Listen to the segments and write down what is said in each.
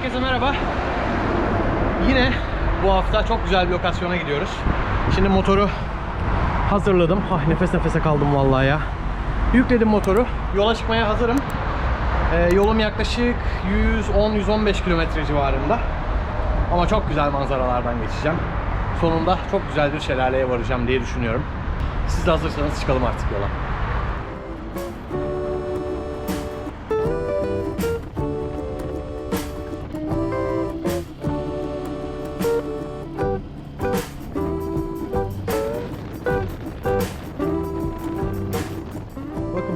Herkese merhaba. Yine bu hafta çok güzel bir lokasyona gidiyoruz. Şimdi motoru hazırladım. Ah nefes nefese kaldım vallahi ya. Yükledim motoru. Yola çıkmaya hazırım. Ee, yolum yaklaşık 110-115 kilometre civarında. Ama çok güzel manzaralardan geçeceğim. Sonunda çok güzel bir şelaleye varacağım diye düşünüyorum. Siz de hazırsanız çıkalım artık yola.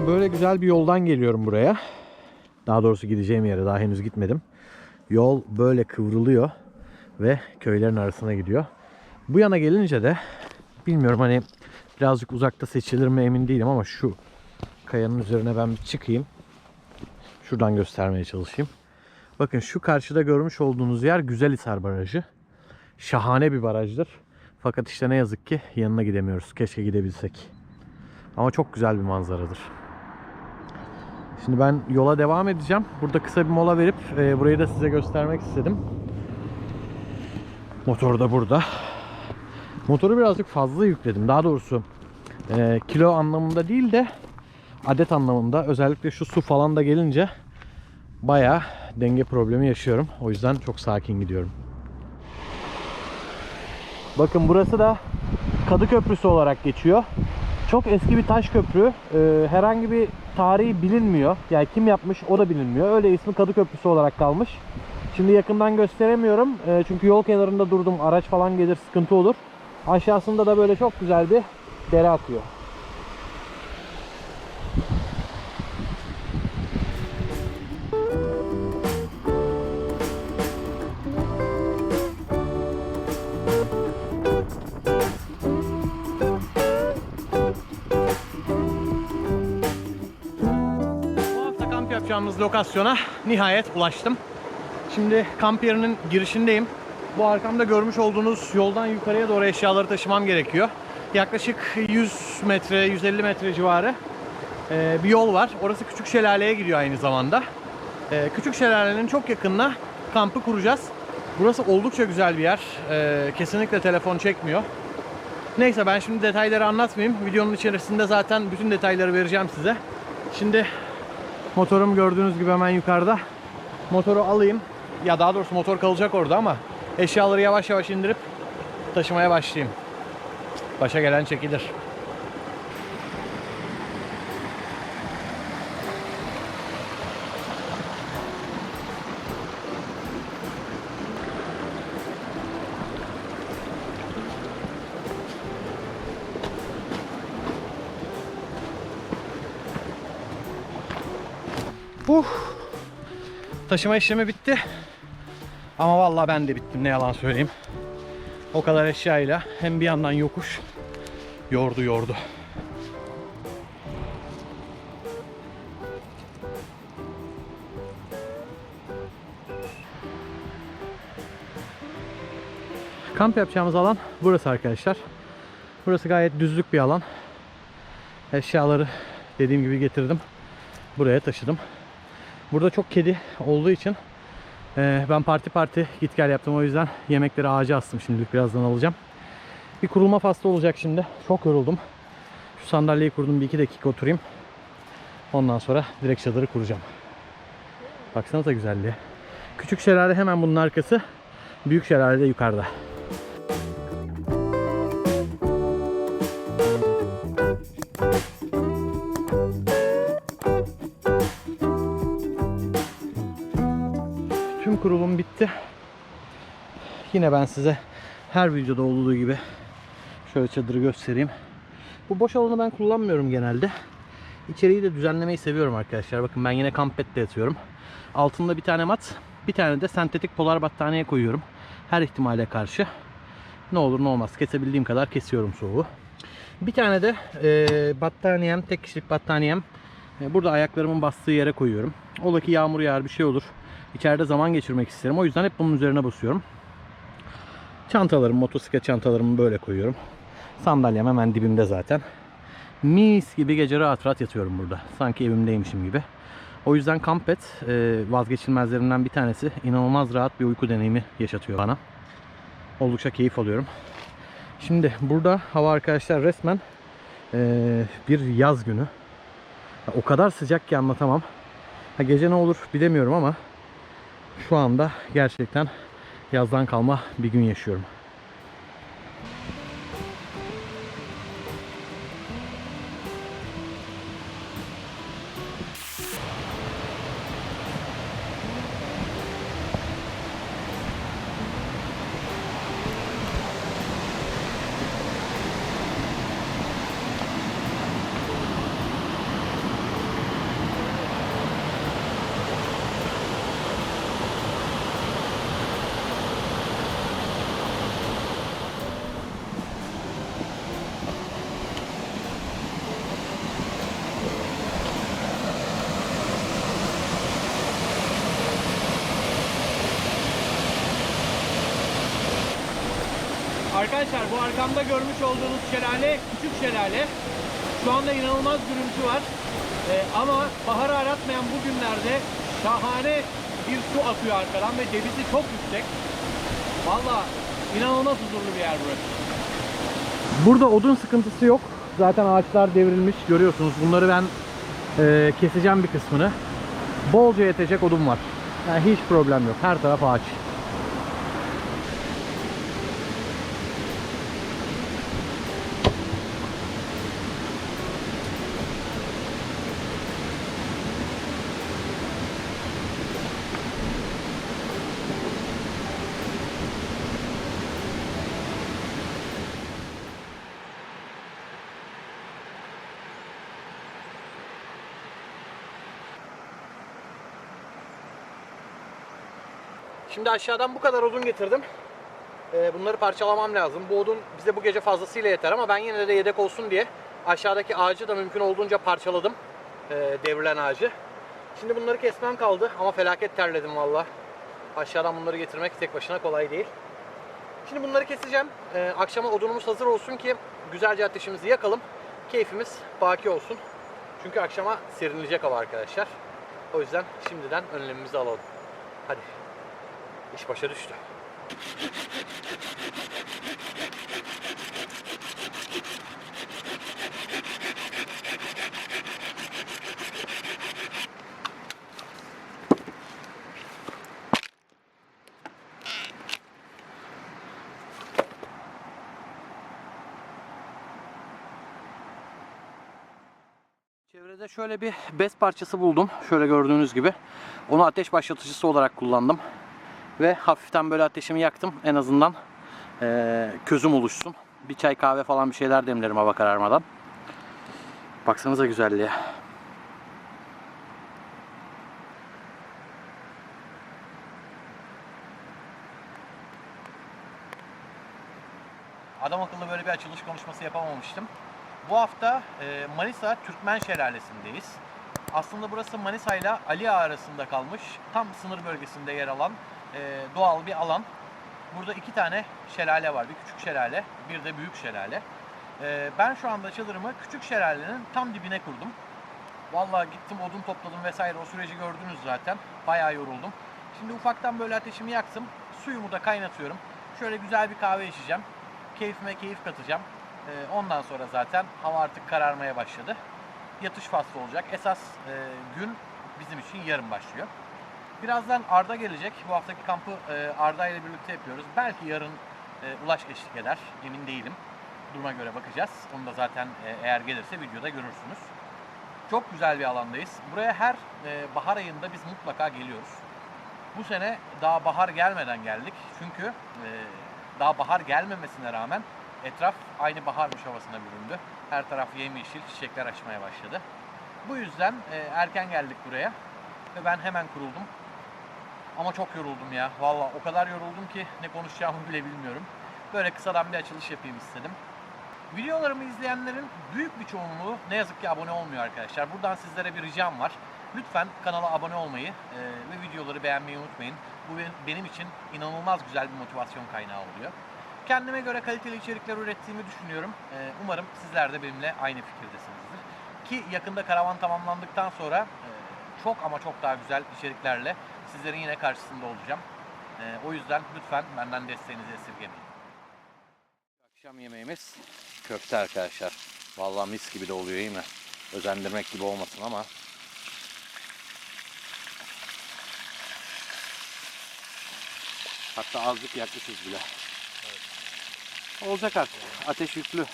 Böyle güzel bir yoldan geliyorum buraya. Daha doğrusu gideceğim yere daha henüz gitmedim. Yol böyle kıvrılıyor ve köylerin arasına gidiyor. Bu yana gelince de bilmiyorum hani birazcık uzakta seçilir mi emin değilim ama şu kayanın üzerine ben bir çıkayım. Şuradan göstermeye çalışayım. Bakın şu karşıda görmüş olduğunuz yer Güzelhisar Barajı. Şahane bir barajdır. Fakat işte ne yazık ki yanına gidemiyoruz. Keşke gidebilsek. Ama çok güzel bir manzaradır. Şimdi ben yola devam edeceğim. Burada kısa bir mola verip e, burayı da size göstermek istedim. Motor da burada. Motoru birazcık fazla yükledim. Daha doğrusu e, kilo anlamında değil de adet anlamında. Özellikle şu su falan da gelince bayağı denge problemi yaşıyorum. O yüzden çok sakin gidiyorum. Bakın burası da Kadı Köprüsü olarak geçiyor. Çok eski bir taş köprü. Ee, herhangi bir tarihi bilinmiyor. Yani kim yapmış o da bilinmiyor. Öyle ismi Kadı Köprüsü olarak kalmış. Şimdi yakından gösteremiyorum. Ee, çünkü yol kenarında durdum. Araç falan gelir sıkıntı olur. Aşağısında da böyle çok güzel bir dere akıyor. Yapacağımız lokasyona nihayet ulaştım. Şimdi kamp yerinin girişindeyim. Bu arkamda görmüş olduğunuz yoldan yukarıya doğru eşyaları taşımam gerekiyor. Yaklaşık 100 metre, 150 metre civarı e, bir yol var. Orası Küçük Şelale'ye gidiyor aynı zamanda. E, Küçük Şelale'nin çok yakınına kampı kuracağız. Burası oldukça güzel bir yer. E, Kesinlikle telefon çekmiyor. Neyse ben şimdi detayları anlatmayayım. Videonun içerisinde zaten bütün detayları vereceğim size. Şimdi motorum gördüğünüz gibi hemen yukarıda. Motoru alayım. Ya daha doğrusu motor kalacak orada ama eşyaları yavaş yavaş indirip taşımaya başlayayım. Başa gelen çekilir. Uh. Taşıma işlemi bitti. Ama vallahi ben de bittim ne yalan söyleyeyim. O kadar eşyayla hem bir yandan yokuş yordu yordu. Kamp yapacağımız alan burası arkadaşlar. Burası gayet düzlük bir alan. Eşyaları dediğim gibi getirdim. Buraya taşıdım. Burada çok kedi olduğu için e, ben parti parti git gel yaptım. O yüzden yemekleri ağaca astım şimdilik birazdan alacağım. Bir kurulma faslı olacak şimdi. Çok yoruldum. Şu sandalyeyi kurdum bir iki dakika oturayım. Ondan sonra direkt çadırı kuracağım. Baksanıza güzelliğe. Küçük şelale hemen bunun arkası. Büyük şelale de yukarıda. Kurulum bitti. Yine ben size her videoda olduğu gibi şöyle çadırı göstereyim. Bu boş alanı ben kullanmıyorum genelde. İçeriği de düzenlemeyi seviyorum arkadaşlar. Bakın ben yine kampette yatıyorum. Altında bir tane mat, bir tane de sentetik polar battaniye koyuyorum. Her ihtimale karşı. Ne olur ne olmaz kesebildiğim kadar kesiyorum soğuğu. Bir tane de e, battaniyem, tek kişilik battaniyem. E, burada ayaklarımın bastığı yere koyuyorum. Ola ki yağmur yağar bir şey olur. İçeride zaman geçirmek isterim. O yüzden hep bunun üzerine basıyorum. Çantalarım, motosiklet çantalarımı böyle koyuyorum. Sandalyem hemen dibimde zaten. Mis gibi gece rahat rahat yatıyorum burada. Sanki evimdeymişim gibi. O yüzden Kampet e, vazgeçilmezlerinden bir tanesi. İnanılmaz rahat bir uyku deneyimi yaşatıyor bana. Oldukça keyif alıyorum. Şimdi burada hava arkadaşlar resmen e, bir yaz günü. O kadar sıcak ki anlatamam. Gece ne olur bilemiyorum ama şu anda gerçekten yazdan kalma bir gün yaşıyorum. Arkadaşlar bu arkamda görmüş olduğunuz şelale küçük şelale. Şu anda inanılmaz gürültü var. Ee, ama baharı aratmayan bu günlerde şahane bir su akıyor arkadan ve cevizi çok yüksek. Valla inanılmaz huzurlu bir yer burası. Burada odun sıkıntısı yok. Zaten ağaçlar devrilmiş görüyorsunuz. Bunları ben e, keseceğim bir kısmını. Bolca yetecek odun var. Yani hiç problem yok. Her taraf ağaç. Şimdi aşağıdan bu kadar odun getirdim. Ee, bunları parçalamam lazım. Bu odun bize bu gece fazlasıyla yeter ama ben yine de yedek olsun diye aşağıdaki ağacı da mümkün olduğunca parçaladım. Ee, devrilen ağacı. Şimdi bunları kesmem kaldı ama felaket terledim valla. Aşağıdan bunları getirmek tek başına kolay değil. Şimdi bunları keseceğim. Ee, akşama odunumuz hazır olsun ki güzelce ateşimizi yakalım. Keyfimiz baki olsun. Çünkü akşama serinleyecek hava arkadaşlar. O yüzden şimdiden önlemimizi alalım. Hadi. İş başa düştü. Şöyle bir bez parçası buldum. Şöyle gördüğünüz gibi. Onu ateş başlatıcısı olarak kullandım. Ve hafiften böyle ateşimi yaktım. En azından eee, közüm oluşsun. Bir çay kahve falan bir şeyler demlerim hava kararmadan. Baksanıza güzelliğe. Adam akıllı böyle bir açılış konuşması yapamamıştım. Bu hafta e, Manisa Türkmen Şelalesi'ndeyiz. Aslında burası Manisa ile Ali Ağa arasında kalmış, tam sınır bölgesinde yer alan e, doğal bir alan. Burada iki tane şelale var. Bir küçük şelale, bir de büyük şelale. E, ben şu anda çadırımı küçük şelalenin tam dibine kurdum. Vallahi gittim odun topladım vesaire o süreci gördünüz zaten. Bayağı yoruldum. Şimdi ufaktan böyle ateşimi yaktım. Suyumu da kaynatıyorum. Şöyle güzel bir kahve içeceğim. Keyfime keyif katacağım. Ee, ondan sonra zaten hava artık kararmaya başladı. Yatış faslı olacak. Esas e, gün bizim için yarın başlıyor. Birazdan Arda gelecek. Bu haftaki kampı e, Arda ile birlikte yapıyoruz. Belki yarın e, Ulaş eşlik eder. Emin değilim. Duruma göre bakacağız. Onu da zaten e, eğer gelirse videoda görürsünüz. Çok güzel bir alandayız. Buraya her bahar ayında biz mutlaka geliyoruz. Bu sene daha bahar gelmeden geldik. Çünkü daha bahar gelmemesine rağmen etraf aynı baharmış havasına büründü. Her taraf yemyeşil, çiçekler açmaya başladı. Bu yüzden erken geldik buraya ve ben hemen kuruldum. Ama çok yoruldum ya. Valla o kadar yoruldum ki ne konuşacağımı bile bilmiyorum. Böyle kısadan bir açılış yapayım istedim. Videolarımı izleyenlerin büyük bir çoğunluğu ne yazık ki abone olmuyor arkadaşlar. Buradan sizlere bir ricam var. Lütfen kanala abone olmayı e, ve videoları beğenmeyi unutmayın. Bu benim- için inanılmaz güzel bir motivasyon kaynağı oluyor. Kendime göre kaliteli içerikler ürettiğimi düşünüyorum. E, umarım sizler de benimle aynı fikirdesinizdir. Ki yakında karavan tamamlandıktan sonra e, çok ama çok daha güzel içeriklerle sizlerin yine karşısında olacağım. Ee, o yüzden lütfen benden desteğinizi esirgemeyin. Akşam yemeğimiz köfte arkadaşlar. Vallahi mis gibi de oluyor iyi mi? Özendirmek gibi olmasın ama. Hatta azıcık yaklaşız bile. Olacak artık. Ateş yüklü.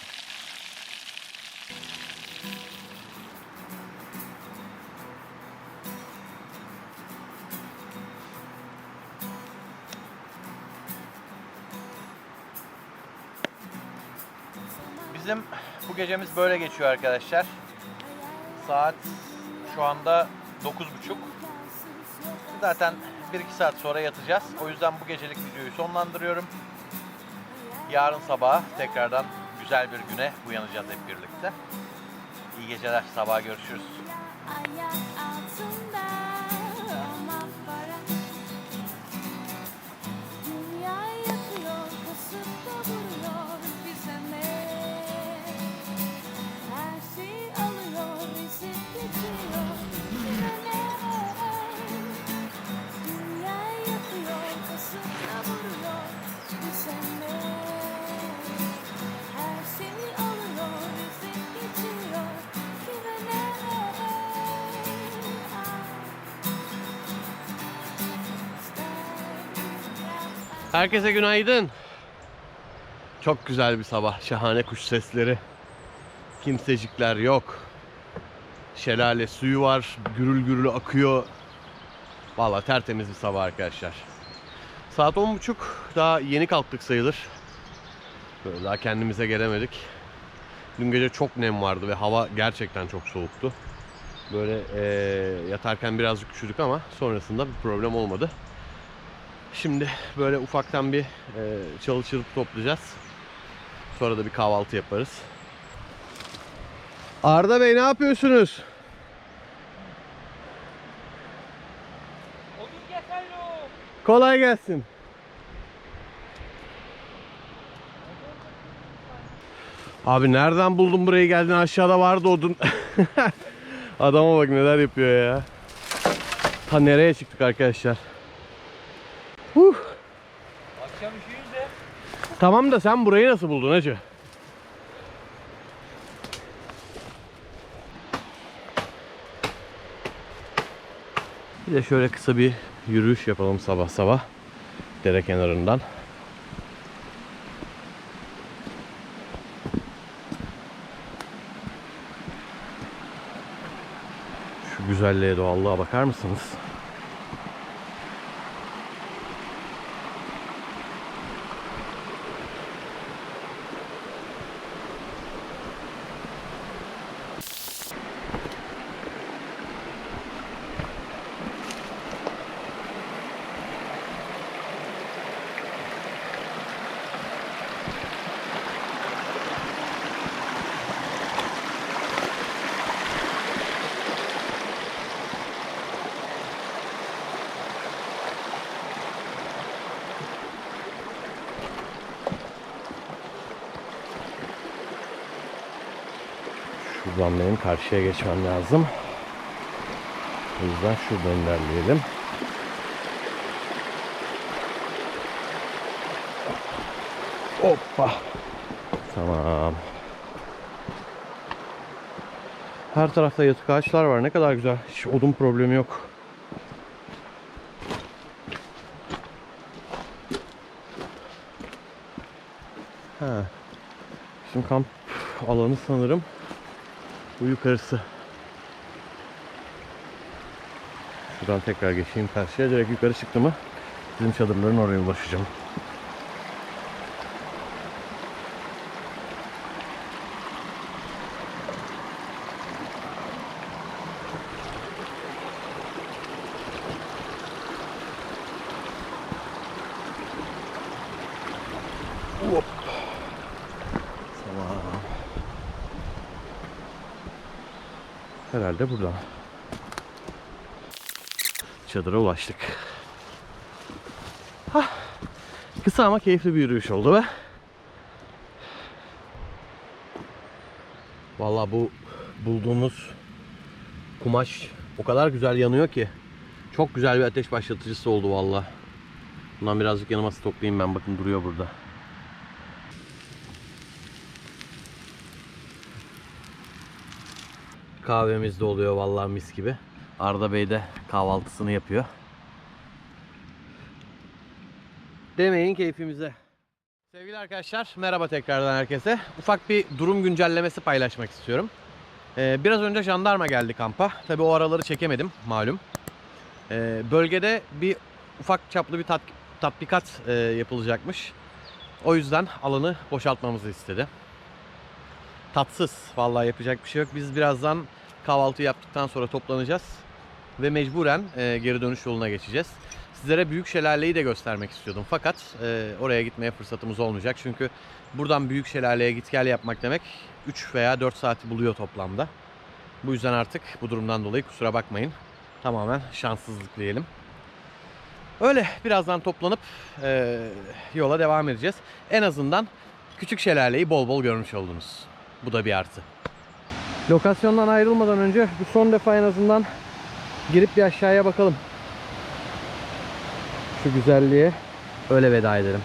Gecemiz böyle geçiyor arkadaşlar. Saat şu anda 9.30. Zaten 1-2 saat sonra yatacağız. O yüzden bu gecelik videoyu sonlandırıyorum. Yarın sabah tekrardan güzel bir güne uyanacağız hep birlikte. İyi geceler. Sabah görüşürüz. Herkese günaydın. Çok güzel bir sabah. Şahane kuş sesleri. Kimsecikler yok. Şelale suyu var. Gürül gürül akıyor. Valla tertemiz bir sabah arkadaşlar. Saat 10.30. Daha yeni kalktık sayılır. Böyle daha kendimize gelemedik. Dün gece çok nem vardı ve hava gerçekten çok soğuktu. Böyle eee, yatarken birazcık üşüdük ama sonrasında bir problem olmadı. Şimdi böyle ufaktan bir e, çalı çırpı toplayacağız. Sonra da bir kahvaltı yaparız. Arda Bey ne yapıyorsunuz? Kolay gelsin. Abi nereden buldun burayı geldin aşağıda vardı odun. Adama bak neler yapıyor ya. Ta nereye çıktık arkadaşlar. Huh. Akşam üşüyünce de Tamam da sen burayı nasıl buldun hacı? Bir de şöyle kısa bir yürüyüş yapalım sabah sabah. Dere kenarından. Şu güzelliğe, doğallığa bakar mısınız? Şuradan benim karşıya geçmem lazım. O yüzden şuradan ilerleyelim. Hoppa. Tamam. Her tarafta yatık ağaçlar var. Ne kadar güzel. Hiç odun problemi yok. Ha. Bizim kamp alanı sanırım bu yukarısı. Şuradan tekrar geçeyim karşıya. Direkt yukarı çıktı mı bizim çadırların oraya ulaşacağım. Herhalde buradan. Çadıra ulaştık. Hah. Kısa ama keyifli bir yürüyüş oldu be. Vallahi bu bulduğumuz kumaş O kadar güzel yanıyor ki. Çok güzel bir ateş başlatıcısı oldu valla. Bundan birazcık yanıma stoklayayım ben. Bakın duruyor burada. Kahvemiz de oluyor vallahi mis gibi. Arda Bey de kahvaltısını yapıyor. Demeyin keyfimize. Sevgili arkadaşlar merhaba tekrardan herkese. Ufak bir durum güncellemesi paylaşmak istiyorum. Ee, biraz önce jandarma geldi kampa. Tabi o araları çekemedim malum. Ee, bölgede bir ufak çaplı bir tat, tatbikat e, yapılacakmış. O yüzden alanı boşaltmamızı istedi. Tatsız. Vallahi yapacak bir şey yok. Biz birazdan kahvaltı yaptıktan sonra toplanacağız. Ve mecburen e, geri dönüş yoluna geçeceğiz. Sizlere Büyük Şelale'yi de göstermek istiyordum. Fakat e, oraya gitmeye fırsatımız olmayacak. Çünkü buradan Büyük Şelale'ye git gel yapmak demek 3 veya 4 saati buluyor toplamda. Bu yüzden artık bu durumdan dolayı kusura bakmayın. Tamamen şanssızlık diyelim. Öyle birazdan toplanıp e, yola devam edeceğiz. En azından Küçük Şelale'yi bol bol görmüş oldunuz. Bu da bir artı. Lokasyondan ayrılmadan önce bu son defa en azından girip bir aşağıya bakalım. Şu güzelliğe öyle veda edelim.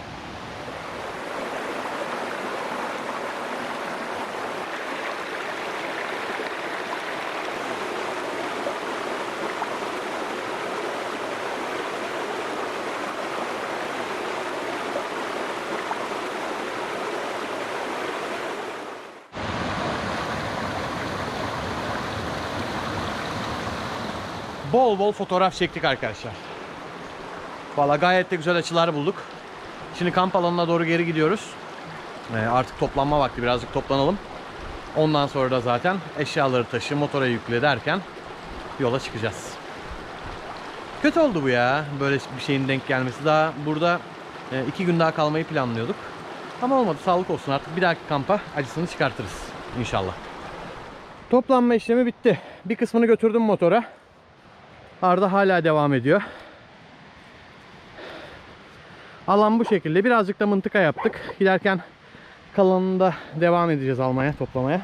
Bol bol fotoğraf çektik arkadaşlar. Valla gayet de güzel açılar bulduk. Şimdi kamp alanına doğru geri gidiyoruz. Ee, artık toplanma vakti birazcık toplanalım. Ondan sonra da zaten eşyaları taşı, motora yükle derken yola çıkacağız. Kötü oldu bu ya böyle bir şeyin denk gelmesi. Daha burada e, iki gün daha kalmayı planlıyorduk. Ama olmadı sağlık olsun artık bir dahaki kampa acısını çıkartırız inşallah. Toplanma işlemi bitti. Bir kısmını götürdüm motora. Arda hala devam ediyor. Alan bu şekilde. Birazcık da mıntıka yaptık. Giderken kalanını da devam edeceğiz almaya, toplamaya.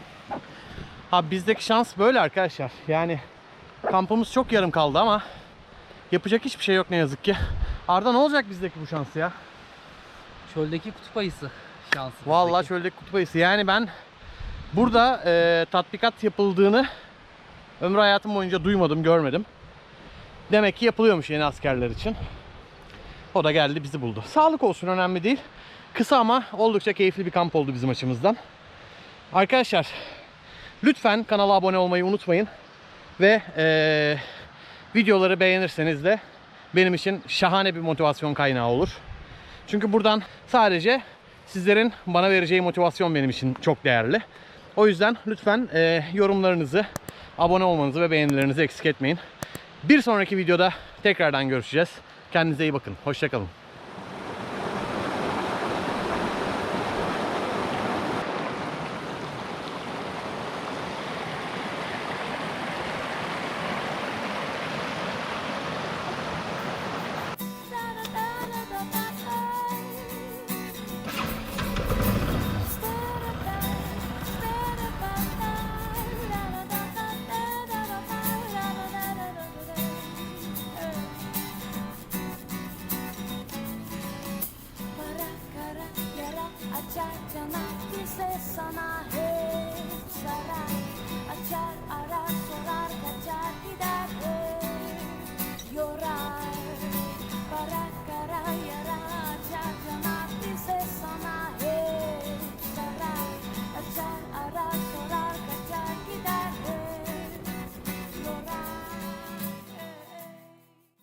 Abi bizdeki şans böyle arkadaşlar. Yani kampımız çok yarım kaldı ama yapacak hiçbir şey yok ne yazık ki. Arda ne olacak bizdeki bu şans ya? Çöldeki kutup ayısı şansı. Vallahi bizdeki. çöldeki kutup ayısı. Yani ben burada e, tatbikat yapıldığını ömrü hayatım boyunca duymadım, görmedim. Demek ki yapılıyormuş yeni askerler için. O da geldi bizi buldu. Sağlık olsun önemli değil. Kısa ama oldukça keyifli bir kamp oldu bizim açımızdan. Arkadaşlar lütfen kanala abone olmayı unutmayın. Ve eee, videoları beğenirseniz de benim için şahane bir motivasyon kaynağı olur. Çünkü buradan sadece sizlerin bana vereceği motivasyon benim için çok değerli. O yüzden lütfen eee, yorumlarınızı, abone olmanızı ve beğenilerinizi eksik etmeyin. Bir sonraki videoda tekrardan görüşeceğiz. Kendinize iyi bakın. Hoşçakalın.